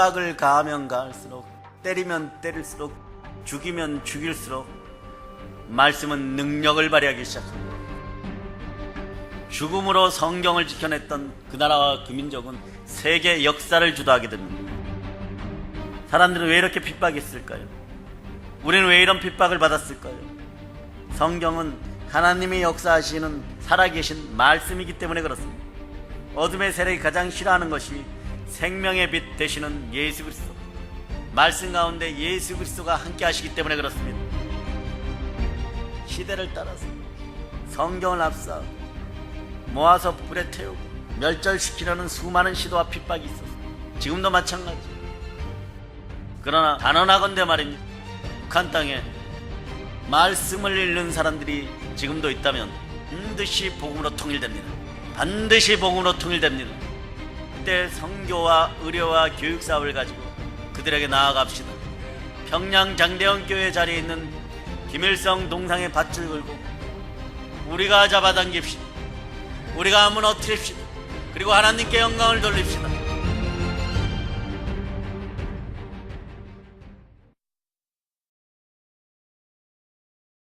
핍박을 가하면 가할수록 때리면 때릴수록 죽이면 죽일수록 말씀은 능력을 발휘하기 시작합니다. 죽음으로 성경을 지켜냈던 그 나라와 그 민족은 세계 역사를 주도하게 됩니다. 사람들은 왜 이렇게 핍박했을까요? 우리는 왜 이런 핍박을 받았을까요? 성경은 하나님이 역사하시는 살아계신 말씀이기 때문에 그렇습니다. 어둠의 세력이 가장 싫어하는 것이 생명의 빛 되시는 예수 그리스도. 말씀 가운데 예수 그리스도가 함께 하시기 때문에 그렇습니다. 시대를 따라서 성경을 앞서 모아서 불에 태우고 멸절시키려는 수많은 시도와 핍박이 있었어. 지금도 마찬가지. 그러나 단언하건대 말입니다. 북한 땅에 말씀을 읽는 사람들이 지금도 있다면 반드시 복음으로 통일됩니다. 반드시 복음으로 통일됩니다. 그때 성교와 의료와 교육 사업을 가지고 그들에게 나아갑시다. 평양 장대원 교회 자리에 있는 김일성 동상의 밧줄 걸고 우리가 잡아당깁시다. 우리가 한번 엎드립시다. 그리고 하나님께 영광을 돌립시다.